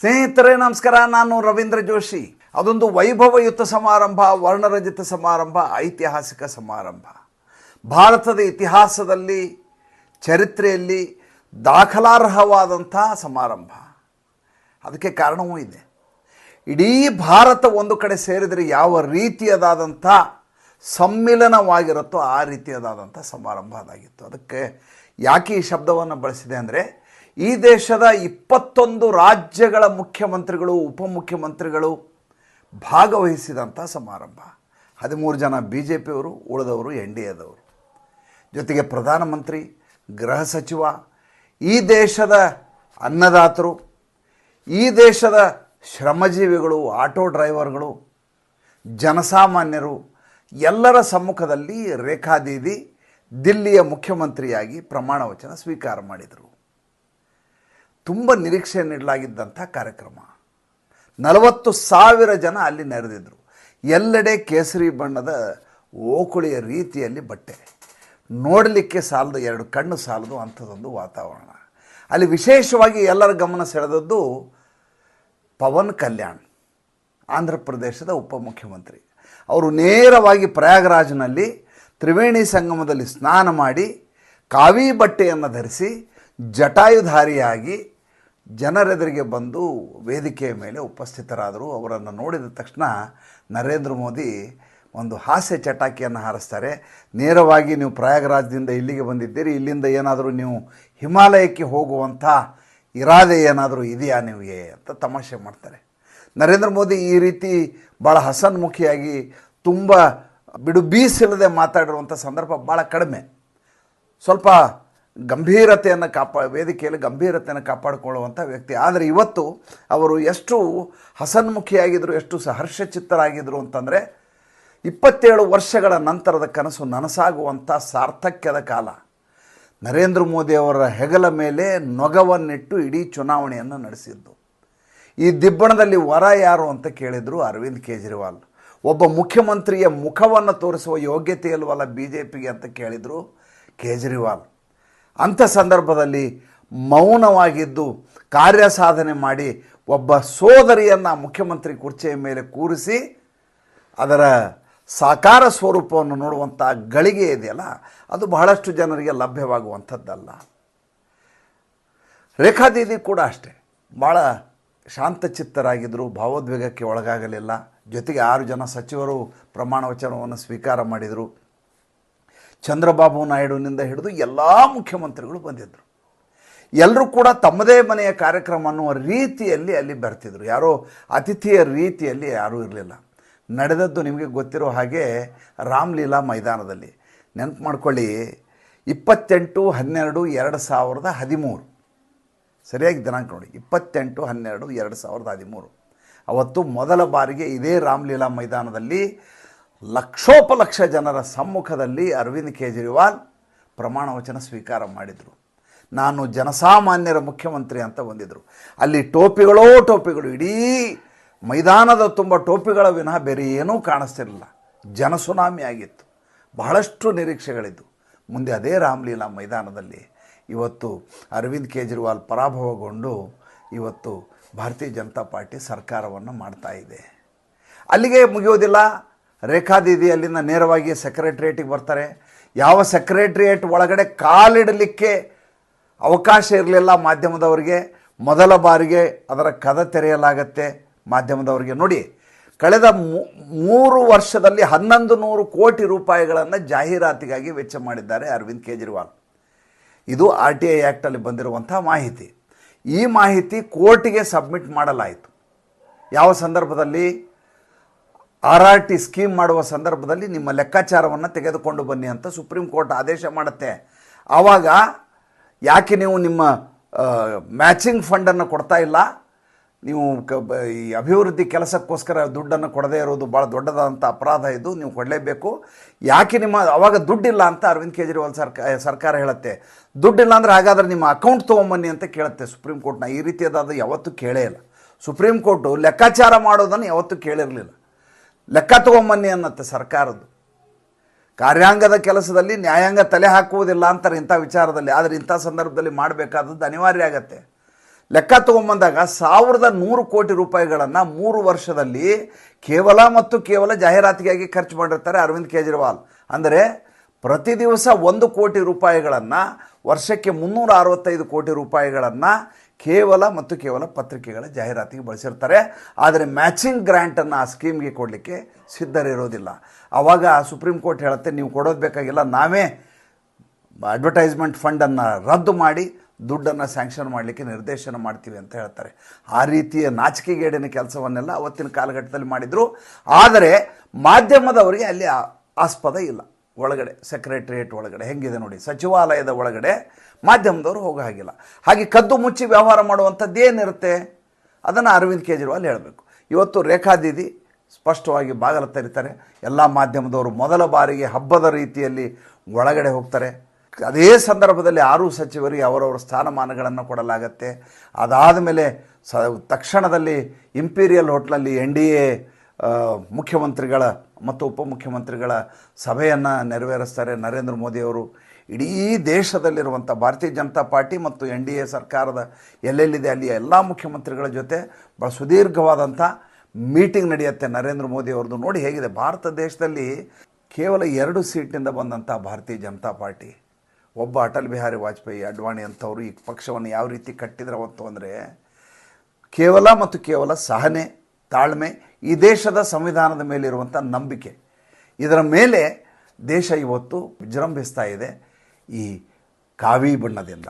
ಸ್ನೇಹಿತರೆ, ನಮಸ್ಕಾರ. ನಾನು ರವೀಂದ್ರ ಜೋಶಿ. ಅದೊಂದು ವೈಭವಯುತ ಸಮಾರಂಭ ವರ್ಣರಂಜಿತ ಸಮಾರಂಭ, ಐತಿಹಾಸಿಕ ಸಮಾರಂಭ. ಭಾರತದ ಇತಿಹಾಸದಲ್ಲಿ, ಚರಿತ್ರೆಯಲ್ಲಿ ದಾಖಲಾರ್ಹವಾದಂಥ ಸಮಾರಂಭ. ಅದಕ್ಕೆ ಕಾರಣವೂ ಇದೆ. ಇಡೀ ಭಾರತ ಒಂದು ಕಡೆ ಸೇರಿದರೆ ಯಾವ ರೀತಿಯದಾದಂಥ ಸಮ್ಮಿಲನವಾಗಿರುತ್ತೋ ಆ ರೀತಿಯದಾದಂಥ ಸಮಾರಂಭ ಅದಾಗಿತ್ತು. ಅದಕ್ಕೆ ಯಾಕೆ ಈ ಶಬ್ದವನ್ನು ಬಳಸಿದೆ ಅಂದರೆ ಈ ದೇಶದ ಇಪ್ಪತ್ತೊಂದು ರಾಜ್ಯಗಳ ಮುಖ್ಯಮಂತ್ರಿಗಳು, ಉಪಮುಖ್ಯಮಂತ್ರಿಗಳು ಭಾಗವಹಿಸಿದಂಥ ಸಮಾರಂಭ. ಹದಿಮೂರು ಜನ ಬಿ ಜೆ ಪಿಯವರು ಉಳಿದವರು ಎನ್ ಡಿ ಎದವರು. ಜೊತೆಗೆ ಪ್ರಧಾನಮಂತ್ರಿ, ಗೃಹ ಸಚಿವ, ಈ ದೇಶದ ಅನ್ನದಾತರು, ಈ ದೇಶದ ಶ್ರಮಜೀವಿಗಳು, ಆಟೋ ಡ್ರೈವರ್ಗಳು, ಜನಸಾಮಾನ್ಯರು, ಎಲ್ಲರ ಸಮ್ಮುಖದಲ್ಲಿ ರೇಖಾದೀದಿ ದಿಲ್ಲಿಯ ಮುಖ್ಯಮಂತ್ರಿಯಾಗಿ ಪ್ರಮಾಣ ವಚನ ಸ್ವೀಕಾರ ಮಾಡಿದರು. ತುಂಬ ನಿರೀಕ್ಷೆ ನೀಡಲಾಗಿದ್ದಂಥ ಕಾರ್ಯಕ್ರಮ. ನಲವತ್ತು ಸಾವಿರ ಜನ ಅಲ್ಲಿ ನೆರೆದಿದ್ದರು ಎಲ್ಲೆಡೆ ಕೇಸರಿ ಬಣ್ಣದ ಓಕುಳಿಯ ರೀತಿಯಲ್ಲಿ ಬಟ್ಟೆ. ನೋಡಲಿಕ್ಕೆ ಸಾಲದು, ಎರಡು ಕಣ್ಣು ಸಾಲದು ಅಂಥದ್ದೊಂದು ವಾತಾವರಣ. ಅಲ್ಲಿ ವಿಶೇಷವಾಗಿ ಎಲ್ಲರ ಗಮನ ಸೆಳೆದದ್ದು ಪವನ್ ಕಲ್ಯಾಣ್, ಆಂಧ್ರ ಪ್ರದೇಶದ ಉಪಮುಖ್ಯಮಂತ್ರಿ. ಅವರು ನೇರವಾಗಿ ಪ್ರಯಾಗರಾಜ್ನಲ್ಲಿ ತ್ರಿವೇಣಿ ಸಂಗಮದಲ್ಲಿ ಸ್ನಾನ ಮಾಡಿ, ಕಾವಿ ಬಟ್ಟೆಯನ್ನು ಧರಿಸಿ, ಜಟಾಯುಧಾರಿಯಾಗಿ ಜನರೆದುರಿಗೆ ಬಂದು ವೇದಿಕೆಯ ಮೇಲೆ ಉಪಸ್ಥಿತರಾದರು. ಅವರನ್ನು ನೋಡಿದ ತಕ್ಷಣ ನರೇಂದ್ರ ಮೋದಿ ಒಂದು ಹಾಸ್ಯ ಚಟಾಕಿಯನ್ನು ಹಾರಿಸ್ತಾರೆ. ನೇರವಾಗಿ ನೀವು ಪ್ರಯಾಗರಾಜ್ದಿಂದ ಇಲ್ಲಿಗೆ ಬಂದಿದ್ದೀರಿ, ಇಲ್ಲಿಂದ ಏನಾದರೂ ನೀವು ಹಿಮಾಲಯಕ್ಕೆ ಹೋಗುವಂಥ ಇರಾದೆ ಏನಾದರೂ ಇದೆಯಾ ನಿಮಗೆ ಅಂತ ತಮಾಷೆ ಮಾಡ್ತಾರೆ. ನರೇಂದ್ರ ಮೋದಿ ಈ ರೀತಿ ಭಾಳ ಹಸನ್ಮುಖಿಯಾಗಿ ತುಂಬ ಬಿಡು ಬೀಸಿಲ್ಲದೆ ಮಾತಾಡಿರುವಂಥ ಸಂದರ್ಭ ಭಾಳ ಕಡಿಮೆ. ಸ್ವಲ್ಪ ಗಂಭೀರತೆಯನ್ನು ಕಾಪಾ, ವೇದಿಕೆಯಲ್ಲಿ ಗಂಭೀರತೆಯನ್ನು ಕಾಪಾಡಿಕೊಳ್ಳುವಂಥ ವ್ಯಕ್ತಿ. ಆದರೆ ಇವತ್ತು ಅವರು ಎಷ್ಟು ಹಸನ್ಮುಖಿಯಾಗಿದ್ದರು ಎಷ್ಟು ಸಹರ್ಷಚಿತ್ತರಾಗಿದ್ದರು ಅಂತಂದರೆ ಇಪ್ಪತ್ತೇಳು ವರ್ಷಗಳ ನಂತರದ ಕನಸು ನನಸಾಗುವಂಥ ಸಾರ್ಥಕ್ಯದ ಕಾಲ. ನರೇಂದ್ರ ಮೋದಿಯವರ ಹೆಗಲ ಮೇಲೆ ನೊಗವನ್ನಿಟ್ಟು ಇಡೀ ಚುನಾವಣೆಯನ್ನು ನಡೆಸಿದ್ದು. ಈ ದಿಬ್ಬಣದಲ್ಲಿ ವರ ಯಾರು ಅಂತ ಕೇಳಿದರು ಅರವಿಂದ್ ಕೇಜ್ರಿವಾಲ್. ಒಬ್ಬ ಮುಖ್ಯಮಂತ್ರಿಯ ಮುಖವನ್ನು ತೋರಿಸುವ ಯೋಗ್ಯತೆ ಇಲ್ವಲ್ಲ ಬಿ ಜೆ ಪಿಗೆ ಅಂತ ಕೇಳಿದರು ಕೇಜ್ರಿವಾಲ್. ಅಂಥ ಸಂದರ್ಭದಲ್ಲಿ ಮೌನವಾಗಿದ್ದು ಕಾರ್ಯ ಸಾಧನೆ ಮಾಡಿ ಒಬ್ಬ ಸೋದರಿಯನ್ನು ಮುಖ್ಯಮಂತ್ರಿ ಕುರ್ಚಿಯ ಮೇಲೆ ಕೂರಿಸಿ ಅದರ ಸಾಕಾರ ಸ್ವರೂಪವನ್ನು ನೋಡುವಂಥ ಗಳಿಗೆ ಇದೆಯಲ್ಲ, ಅದು ಬಹಳಷ್ಟು ಜನರಿಗೆ ಲಭ್ಯವಾಗುವಂಥದ್ದಲ್ಲ. ರೇಖಾದೀದಿ ಕೂಡ ಅಷ್ಟೇ. ಭಾಳ ಶಾಂತಚಿತ್ತರಾಗಿದ್ದರು ಭಾವೋದ್ವೇಗಕ್ಕೆ ಒಳಗಾಗಲಿಲ್ಲ. ಜೊತೆಗೆ ಆರು ಜನ ಸಚಿವರು ಪ್ರಮಾಣ ವಚನವನ್ನು ಸ್ವೀಕಾರ ಮಾಡಿದರು. ಚಂದ್ರಬಾಬು ನಾಯ್ಡುನಿಂದ ಹಿಡಿದು ಎಲ್ಲ ಮುಖ್ಯಮಂತ್ರಿಗಳು ಬಂದಿದ್ದರು ಎಲ್ಲರೂ ಕೂಡ ತಮ್ಮದೇ ಮನೆಯ ಕಾರ್ಯಕ್ರಮ ಅನ್ನುವ ರೀತಿಯಲ್ಲಿ ಅಲ್ಲಿ ಬರ್ತಿದ್ರು. ಯಾರೋ ಅತಿಥಿಯ ರೀತಿಯಲ್ಲಿ ಯಾರೂ ಇರಲಿಲ್ಲ. ನಡೆದದ್ದು ನಿಮಗೆ ಗೊತ್ತಿರೋ ಹಾಗೆ ರಾಮ್ಲೀಲಾ ಮೈದಾನದಲ್ಲಿ. ನೆನಪು ಮಾಡ್ಕೊಳ್ಳಿ, ಇಪ್ಪತ್ತೆಂಟು, ಹನ್ನೆರಡು, ಎರಡು ಸಾವಿರದ ಹದಿಮೂರು. ಸರಿಯಾಗಿ ದಿನಾಂಕ ನೋಡಿ. ಇಪ್ಪತ್ತೆಂಟು, ಹನ್ನೆರಡು, ಎರಡು ಸಾವಿರದ ಹದಿಮೂರು. ಅವತ್ತು ಮೊದಲ ಬಾರಿಗೆ ಇದೇ ರಾಮ್ಲೀಲಾ ಮೈದಾನದಲ್ಲಿ ಲಕ್ಷೋಪಲಕ್ಷ ಜನರ ಸಮ್ಮುಖದಲ್ಲಿ ಅರವಿಂದ್ ಕೇಜ್ರಿವಾಲ್ ಪ್ರಮಾಣ ವಚನ ಸ್ವೀಕಾರ ಮಾಡಿದರು. ನಾನು ಜನಸಾಮಾನ್ಯರ ಮುಖ್ಯಮಂತ್ರಿ ಅಂತ ಬಂದಿದ್ದರು ಅಲ್ಲಿ ಟೋಪಿಗಳೋ ಟೋಪಿಗಳು, ಇಡೀ ಮೈದಾನದ ತುಂಬ ಟೋಪಿಗಳ ವಿನಃ ಬೇರೆ ಏನೂ ಕಾಣಿಸ್ತಿರಲಿಲ್ಲ. ಜನಸುನಾಮಿ ಆಗಿತ್ತು. ಬಹಳಷ್ಟು ನಿರೀಕ್ಷೆಗಳಿದ್ದು ಮುಂದೆ ಅದೇ ರಾಮಲೀಲಾ ಮೈದಾನದಲ್ಲಿ ಇವತ್ತು ಅರವಿಂದ್ ಕೇಜ್ರಿವಾಲ್ ಪರಾಭವಗೊಂಡು ಇವತ್ತು ಭಾರತೀಯ ಜನತಾ ಪಾರ್ಟಿ ಸರ್ಕಾರವನ್ನು ಮಾಡ್ತಾ ಇದೆ. ಅಲ್ಲಿಗೆ ಮುಗಿಯೋದಿಲ್ಲ. ರೇಖಾದೀದಿ ಅಲ್ಲಿಂದ ನೇರವಾಗಿ ಸೆಕ್ರೆಟ್ರಿಯೇಟಿಗೆ ಬರ್ತಾರೆ. ಯಾವ ಸೆಕ್ರೆಟ್ರಿಯೇಟ್ ಒಳಗಡೆ ಕಾಲಿಡಲಿಕ್ಕೆ ಅವಕಾಶ ಇರಲಿಲ್ಲ ಮಾಧ್ಯಮದವರಿಗೆ, ಮೊದಲ ಬಾರಿಗೆ ಅದರ ಕದ ತೆರೆಯಲಾಗತ್ತೆ ಮಾಧ್ಯಮದವರಿಗೆ. ನೋಡಿ, ಕಳೆದ ಮೂರು ವರ್ಷದಲ್ಲಿ ಹನ್ನೊಂದು ನೂರು ಕೋಟಿ ರೂಪಾಯಿಗಳನ್ನು ಜಾಹೀರಾತಿಗಾಗಿ ವೆಚ್ಚ ಮಾಡಿದ್ದಾರೆ ಅರವಿಂದ್ ಕೇಜ್ರಿವಾಲ್. ಇದು ಆರ್ ಟಿ ಐ ಆ್ಯಕ್ಟಲ್ಲಿ ಬಂದಿರುವಂಥ ಮಾಹಿತಿ. ಈ ಮಾಹಿತಿ ಕೋರ್ಟಿಗೆ ಸಬ್ಮಿಟ್ ಮಾಡಲಾಯಿತು. ಯಾವ ಸಂದರ್ಭದಲ್ಲಿ? ಆರ್ ಆರ್ ಟಿ ಸ್ಕೀಮ್ ಮಾಡುವ ಸಂದರ್ಭದಲ್ಲಿ ನಿಮ್ಮ ಲೆಕ್ಕಾಚಾರವನ್ನು ತೆಗೆದುಕೊಂಡು ಬನ್ನಿ ಅಂತ ಸುಪ್ರೀಂ ಕೋರ್ಟ್ ಆದೇಶ ಮಾಡುತ್ತೆ. ಆವಾಗ ಯಾಕೆ ನೀವು ನಿಮ್ಮ ಮ್ಯಾಚಿಂಗ್ ಫಂಡನ್ನು ಕೊಡ್ತಾ ಇಲ್ಲ? ನೀವು ಕ ಈ ಅಭಿವೃದ್ಧಿ ಕೆಲಸಕ್ಕೋಸ್ಕರ ದುಡ್ಡನ್ನು ಕೊಡದೇ ಇರೋದು ಭಾಳ ದೊಡ್ಡದಾದಂಥ ಅಪರಾಧ ಇದು, ನೀವು ಕೊಡಲೇಬೇಕು. ಯಾಕೆ ನಿಮ್ಮ ಅವಾಗ ದುಡ್ಡಿಲ್ಲ ಅಂತ ಅರವಿಂದ್ ಕೇಜ್ರಿವಾಲ್ ಸರ್ಕಾರ ಸರ್ಕಾರ ಹೇಳುತ್ತೆ. ದುಡ್ಡಿಲ್ಲ ಅಂದರೆ ಹಾಗಾದರೆ ನಿಮ್ಮ ಅಕೌಂಟ್ ತೊಗೊಂಬನ್ನಿ ಅಂತ ಕೇಳುತ್ತೆ ಸುಪ್ರೀಂ ಕೋರ್ಟ್ನ. ಈ ರೀತಿಯಾದ ಯಾವತ್ತೂ ಕೇಳೇ ಇಲ್ಲ. ಸುಪ್ರೀಂ ಕೋರ್ಟು ಲೆಕ್ಕಾಚಾರ ಮಾಡೋದನ್ನು ಯಾವತ್ತೂ ಕೇಳಿರಲಿಲ್ಲ. ಲೆಕ್ಕ ತಗೊಂಬನ್ನಿ ಅನ್ನತ್ತೆ ಸರ್ಕಾರದ್ದು. ಕಾರ್ಯಾಂಗದ ಕೆಲಸದಲ್ಲಿ ನ್ಯಾಯಾಂಗ ತಲೆ ಹಾಕುವುದಿಲ್ಲ ಅಂತಾರೆ ಇಂಥ ವಿಚಾರದಲ್ಲಿ. ಆದರೆ ಇಂಥ ಸಂದರ್ಭದಲ್ಲಿ ಮಾಡಬೇಕಾದದ್ದು ಅನಿವಾರ್ಯ ಆಗತ್ತೆ. ಲೆಕ್ಕ ತಗೊಂಬಂದಾಗ ಸಾವಿರದ ನೂರು ಕೋಟಿ ರೂಪಾಯಿಗಳನ್ನು ಮೂರು ವರ್ಷದಲ್ಲಿ ಕೇವಲ ಮತ್ತು ಕೇವಲ ಜಾಹೀರಾತಿಗಾಗಿ ಖರ್ಚು ಮಾಡಿರ್ತಾರೆ ಅರವಿಂದ್ ಕೇಜ್ರಿವಾಲ್. ಅಂದರೆ ಪ್ರತಿ ದಿವಸ ಒಂದು ಕೋಟಿ ರೂಪಾಯಿಗಳನ್ನು, ವರ್ಷಕ್ಕೆ ಮುನ್ನೂರ ಅರವತ್ತೈದು ಕೋಟಿ ರೂಪಾಯಿಗಳನ್ನು ಕೇವಲ ಮತ್ತು ಕೇವಲ ಪತ್ರಿಕೆಗಳ ಜಾಹೀರಾತಿಗೆ ಬಳಸಿರ್ತಾರೆ. ಆದರೆ ಮ್ಯಾಚಿಂಗ್ ಗ್ರ್ಯಾಂಟನ್ನು ಆ ಸ್ಕೀಮ್ಗೆ ಕೊಡಲಿಕ್ಕೆ ಸಿದ್ಧರಿರೋದಿಲ್ಲ. ಆವಾಗ ಸುಪ್ರೀಂ ಕೋರ್ಟ್ ಹೇಳುತ್ತೆ, ನೀವು ಕೊಡೋದು ಬೇಕಾಗಿಲ್ಲ, ನಾವೇ ಅಡ್ವರ್ಟೈಸ್ಮೆಂಟ್ ಫಂಡನ್ನು ರದ್ದು ಮಾಡಿ ದುಡ್ಡನ್ನು ಸ್ಯಾಂಕ್ಷನ್ ಮಾಡಲಿಕ್ಕೆ ನಿರ್ದೇಶನ ಮಾಡ್ತೀವಿ ಅಂತ ಹೇಳ್ತಾರೆ. ಆ ರೀತಿಯ ನಾಚಿಕೆಗೇಡಿನ ಕೆಲಸವನ್ನೆಲ್ಲ ಅವತ್ತಿನ ಕಾಲಘಟ್ಟದಲ್ಲಿ ಮಾಡಿದರು. ಆದರೆ ಮಾಧ್ಯಮದವರಿಗೆ ಅಲ್ಲಿ ಆಸ್ಪದ ಇಲ್ಲ. ಒಳಗಡೆ ಸೆಕ್ರೆಟ್ರಿಯೇಟ್ ಒಳಗಡೆ, ಹೆಂಗಿದೆ ನೋಡಿ, ಸಚಿವಾಲಯದ ಒಳಗಡೆ ಮಾಧ್ಯಮದವರು ಹೋಗೋ ಹಾಗಿಲ್ಲ. ಹಾಗೆ ಕದ್ದು ಮುಚ್ಚಿ ವ್ಯವಹಾರ ಮಾಡುವಂಥದ್ದು ಏನಿರುತ್ತೆ? ಅದನ್ನು ಅರವಿಂದ್ ಕೇಜ್ರಿವಾಲ್ ಹೇಳಬೇಕು. ಇವತ್ತು ರೇಖಾ ದೀದಿ ಸ್ಪಷ್ಟವಾಗಿ ಬಾಗಲ ತರಿತಾರೆ. ಎಲ್ಲ ಮಾಧ್ಯಮದವರು ಮೊದಲ ಬಾರಿಗೆ ಹಬ್ಬದ ರೀತಿಯಲ್ಲಿ ಒಳಗಡೆ ಹೋಗ್ತಾರೆ. ಅದೇ ಸಂದರ್ಭದಲ್ಲಿ ಆರು ಸಚಿವರಿಗೆ ಅವರವರ ಸ್ಥಾನಮಾನಗಳನ್ನು ಕೊಡಲಾಗತ್ತೆ. ಅದಾದ ಮೇಲೆ ಸ, ತಕ್ಷಣದಲ್ಲಿ ಇಂಪೀರಿಯಲ್ ಹೋಟ್ಲಲ್ಲಿ ಎನ್ ಡಿ ಎ ಮುಖ್ಯಮಂತ್ರಿಗಳ ಮತ್ತು ಉಪಮುಖ್ಯಮಂತ್ರಿಗಳ ಸಭೆಯನ್ನು ನೆರವೇರಿಸ್ತಾರೆ ನರೇಂದ್ರ ಮೋದಿಯವರು ಇಡೀ ದೇಶದಲ್ಲಿರುವಂಥ ಭಾರತೀಯ ಜನತಾ ಪಾರ್ಟಿ ಮತ್ತು ಎನ್ ಡಿ ಎ ಸರ್ಕಾರದ ಎಲ್ಲೆಲ್ಲಿದೆ ಅಲ್ಲಿ ಎಲ್ಲ ಮುಖ್ಯಮಂತ್ರಿಗಳ ಜೊತೆ ಭಾಳ ಸುದೀರ್ಘವಾದಂಥ ಮೀಟಿಂಗ್ ನಡೆಯುತ್ತೆ ನರೇಂದ್ರ ಮೋದಿ ಅವ್ರದ್ದು. ನೋಡಿ ಹೇಗಿದೆ, ಭಾರತ ದೇಶದಲ್ಲಿ ಕೇವಲ ಎರಡು ಸೀಟ್ನಿಂದ ಬಂದಂಥ ಭಾರತೀಯ ಜನತಾ ಪಾರ್ಟಿ. ಒಬ್ಬ ಅಟಲ್ ಬಿಹಾರಿ ವಾಜಪೇಯಿ, ಅಡ್ವಾಣಿ ಅಂಥವ್ರು ಈ ಪಕ್ಷವನ್ನು ಯಾವ ರೀತಿ ಕಟ್ಟಿದ್ರವತ್ತು ಅಂದರೆ ಕೇವಲ ಮತ್ತು ಕೇವಲ ಸಹನೆ, ತಾಳ್ಮೆ ಈ ದೇಶದ ಸಂವಿಧಾನದ ಮೇಲಿರುವಂಥ ನಂಬಿಕೆ. ಇದರ ಮೇಲೆ ದೇಶ ಇವತ್ತು ವಿಜೃಂಭಿಸ್ತಾ ಇದೆ. ಈ ಕಾವಿ ಬಣ್ಣದಿಂದ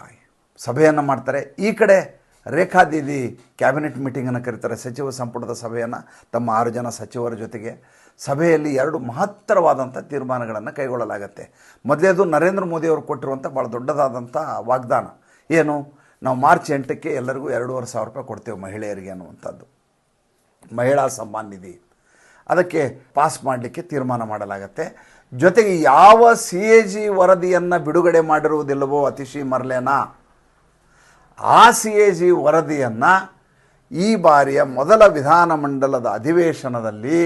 ಸಭೆಯನ್ನು ಮಾಡ್ತಾರೆ. ಈ ಕಡೆ ರೇಖಾ ದೀದಿ ಕ್ಯಾಬಿನೆಟ್ ಮೀಟಿಂಗನ್ನು ಕರೀತಾರೆ. ಸಚಿವ ಸಂಪುಟದ ಸಭೆಯನ್ನು, ತಮ್ಮ ಆರು ಜನ ಸಚಿವರ ಜೊತೆಗೆ ಸಭೆಯಲ್ಲಿ ಎರಡು ಮಹತ್ತರವಾದಂಥ ತೀರ್ಮಾನಗಳನ್ನು ಕೈಗೊಳ್ಳಲಾಗತ್ತೆ. ಮೊದಲೇದು ನರೇಂದ್ರ ಮೋದಿಯವರು ಕೊಟ್ಟಿರುವಂಥ ಭಾಳ ದೊಡ್ಡದಾದಂಥ ವಾಗ್ದಾನ. ಏನು? ನಾವು ಮಾರ್ಚ್ ಎಂಟಕ್ಕೆ ಎಲ್ಲರಿಗೂ ಎರಡೂವರೆ ಸಾವಿರ ರೂಪಾಯಿ ಕೊಡ್ತೇವೆ ಮಹಿಳೆಯರಿಗೆ ಅನ್ನುವಂಥದ್ದು. ಮಹಿಳಾ ಸಮ್ಮಾನ್ ನಿಧಿ ಅದಕ್ಕೆ ಪಾಸ್ ಮಾಡಲಿಕ್ಕೆ ತೀರ್ಮಾನ ಮಾಡಲಾಗತ್ತೆ. ಜೊತೆಗೆ ಯಾವ ಸಿ ಎ ಜಿ ವರದಿಯನ್ನು ಬಿಡುಗಡೆ ಮಾಡಿರುವುದಿಲ್ಲವೋ ಅತಿಶಿ ಮರ್ಲೇನಾ, ಆ ಸಿ ಎ ಜಿ ವರದಿಯನ್ನು ಈ ಬಾರಿಯ ಮೊದಲ ವಿಧಾನಮಂಡಲದ ಅಧಿವೇಶನದಲ್ಲಿ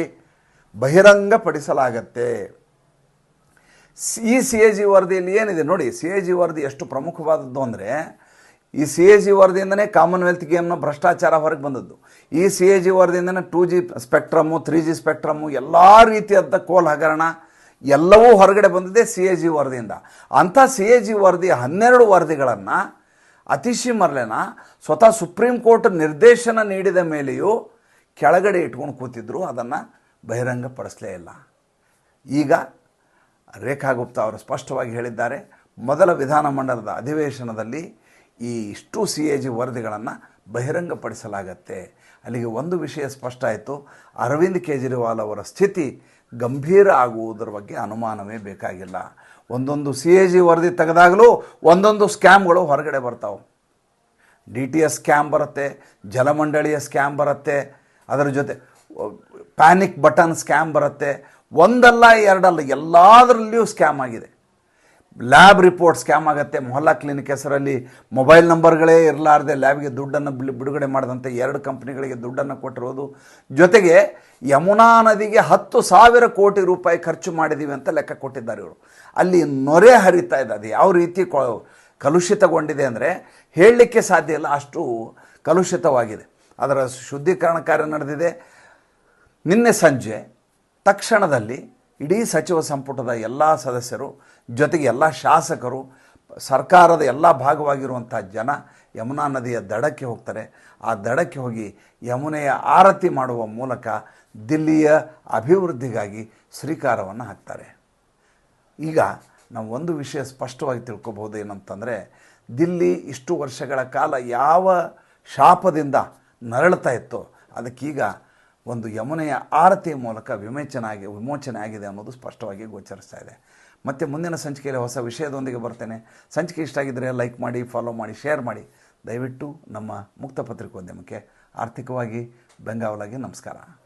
ಬಹಿರಂಗಪಡಿಸಲಾಗತ್ತೆ. ಈ ಸಿ ಎ ಜಿ ವರದಿಯಲ್ಲಿ ಏನಿದೆ ನೋಡಿ ಸಿ ಎ ಜಿ ವರದಿ ಎಷ್ಟು ಪ್ರಮುಖವಾದದ್ದು ಅಂದರೆ ಈ ಸಿ ಎ ಜಿ ವರದಿಯಿಂದನೇ ಕಾಮನ್ವೆಲ್ತ್ ಗೇಮ್ನ ಭ್ರಷ್ಟಾಚಾರ ಹೊರಗೆ ಬಂದದ್ದು. ಈ C A G ವರದಿಯಿಂದನೇ two G spectrum three G spectrum ಎಲ್ಲ ರೀತಿಯಾದ ಕೋಲ್ ಹಗರಣ ಎಲ್ಲವೂ ಹೊರಗಡೆ ಬಂದಿದೆ ಸಿ ಎ ಜಿ ವರದಿಯಿಂದ. ಅಂಥ ಸಿ ಎ ಜಿ ವರದಿ ಹನ್ನೆರಡು ವರದಿಗಳನ್ನು ಅತಿಶಿ ಮರ್ಲೆನ ಸ್ವತಃ ಸುಪ್ರೀಂ ಕೋರ್ಟ್ ನಿರ್ದೇಶನ ನೀಡಿದ ಮೇಲೆಯೂ ಕೆಳಗಡೆ ಇಟ್ಕೊಂಡು ಕೂತಿದ್ರು, ಅದನ್ನು ಬಹಿರಂಗಪಡಿಸಲೇ ಇಲ್ಲ. ಈಗ ರೇಖಾ ಗುಪ್ತಾ ಅವರು ಸ್ಪಷ್ಟವಾಗಿ ಹೇಳಿದ್ದಾರೆ, ಮೊದಲ ವಿಧಾನಮಂಡಲದ ಅಧಿವೇಶನದಲ್ಲಿ ಈ ಇಷ್ಟು ಸಿ ಎ ಜಿ ವರದಿಗಳನ್ನು ಬಹಿರಂಗಪಡಿಸಲಾಗತ್ತೆ. ಅಲ್ಲಿಗೆ ಒಂದು ವಿಷಯ ಸ್ಪಷ್ಟ ಆಯಿತು. ಅರವಿಂದ್ ಕೇಜ್ರಿವಾಲ್ ಅವರ ಸ್ಥಿತಿ ಗಂಭೀರ ಆಗುವುದರ ಬಗ್ಗೆ ಅನುಮಾನವೇ ಬೇಕಾಗಿಲ್ಲ. ಒಂದೊಂದು ಸಿ ಎ ಜಿ ವರದಿ ತೆಗೆದಾಗಲೂ ಒಂದೊಂದು ಸ್ಕ್ಯಾಮ್ಗಳು ಹೊರಗಡೆ ಬರ್ತಾವೆ. ಡಿ ಟಿ ಎಸ್ ಸ್ಕ್ಯಾಮ್ ಬರುತ್ತೆ, ಜಲಮಂಡಳಿಯ ಸ್ಕ್ಯಾಮ್ ಬರುತ್ತೆ, ಅದರ ಜೊತೆ ಪ್ಯಾನಿಕ್ ಬಟನ್ ಸ್ಕ್ಯಾಮ್ ಬರುತ್ತೆ. ಒಂದಲ್ಲ ಎರಡಲ್ಲ ಎಲ್ಲದರಲ್ಲಿಯೂ ಸ್ಕ್ಯಾಮ್ ಆಗಿದೆ. ಲ್ಯಾಬ್ ರಿಪೋರ್ಟ್ ಸ್ಕ್ಯಾಮ್ ಆಗುತ್ತೆ. ಮೊಹಲ್ಲಾ ಕ್ಲಿನಿಕ್ ಹೆಸರಲ್ಲಿ ಮೊಬೈಲ್ ನಂಬರ್ಗಳೇ ಇರಲಾರ್ದೆ ಲ್ಯಾಬ್ಗೆ ದುಡ್ಡನ್ನು ಬಿಡುಗಡೆ ಮಾಡಿದಂತೆ ಎರಡು ಕಂಪ್ನಿಗಳಿಗೆ ದುಡ್ಡನ್ನು ಕೊಟ್ಟಿರೋದು. ಜೊತೆಗೆ ಯಮುನಾ ನದಿಗೆ ಹತ್ತು ಸಾವಿರ ಕೋಟಿ ರೂಪಾಯಿ ಖರ್ಚು ಮಾಡಿದ್ದೀವಿ ಅಂತ ಲೆಕ್ಕ ಕೊಟ್ಟಿದ್ದಾರೆ ಇವರು. ಅಲ್ಲಿ ನೊರೆ ಹರಿತಾ ಇದೆ. ಅದು ಯಾವ ರೀತಿ ಕಲುಷಿತಗೊಂಡಿದೆ ಅಂದರೆ ಹೇಳಲಿಕ್ಕೆ ಸಾಧ್ಯ ಇಲ್ಲ. ಅಷ್ಟು ಕಲುಷಿತವಾಗಿದೆ. ಅದರ ಶುದ್ಧೀಕರಣ ಕಾರ್ಯ ನಡೆದಿದೆ. ನಿನ್ನೆ ಸಂಜೆ ತಕ್ಷಣದಲ್ಲಿ ಇಡೀ ಸಚಿವ ಸಂಪುಟದ ಎಲ್ಲ ಸದಸ್ಯರು, ಜೊತೆಗೆ ಎಲ್ಲ ಶಾಸಕರು, ಸರ್ಕಾರದ ಎಲ್ಲ ಭಾಗವಾಗಿರುವಂಥ ಜನ ಯಮುನಾ ನದಿಯ ದಡಕ್ಕೆ ಹೋಗ್ತಾರೆ. ಆ ದಡಕ್ಕೆ ಹೋಗಿ ಯಮುನೆಯ ಆರತಿ ಮಾಡುವ ಮೂಲಕ ದಿಲ್ಲಿಯ ಅಭಿವೃದ್ಧಿಗಾಗಿ ಶ್ರೀಕಾರವನ್ನು ಹಾಕ್ತಾರೆ. ಈಗ ನಾವು ಒಂದು ವಿಷಯ ಸ್ಪಷ್ಟವಾಗಿ ತಿಳ್ಕೊಬೋದು ಏನಂತಂದರೆ, ದಿಲ್ಲಿ ಇಷ್ಟು ವರ್ಷಗಳ ಕಾಲ ಯಾವ ಶಾಪದಿಂದ ನರಳ್ತಾ ಇತ್ತೋ, ಅದಕ್ಕೀಗ ಒಂದು ಯಮುನೆಯ ಆರತಿ ಮೂಲಕ ವಿಮೋಚನೆ ಆಗಿ ವಿಮೋಚನೆ ಆಗಿದೆ ಅನ್ನೋದು ಸ್ಪಷ್ಟವಾಗಿ ಗೋಚರಿಸ್ತಾ ಇದೆ. ಮತ್ತು ಮುಂದಿನ ಸಂಚಿಕೆಯಲ್ಲಿ ಹೊಸ ವಿಷಯದೊಂದಿಗೆ ಬರ್ತೇನೆ. ಸಂಚಿಕೆ ಇಷ್ಟ ಆಗಿದ್ದರೆ ಲೈಕ್ ಮಾಡಿ ಫಾಲೋ ಮಾಡಿ ಶೇರ್ ಮಾಡಿ. ದಯವಿಟ್ಟು ನಮ್ಮ ಮುಕ್ತ ಪತ್ರಿಕೋದ್ಯಮಕ್ಕೆ ಆರ್ಥಿಕವಾಗಿ ಬೆಂಗಾವಲಾಗಿ ನಮಸ್ಕಾರ.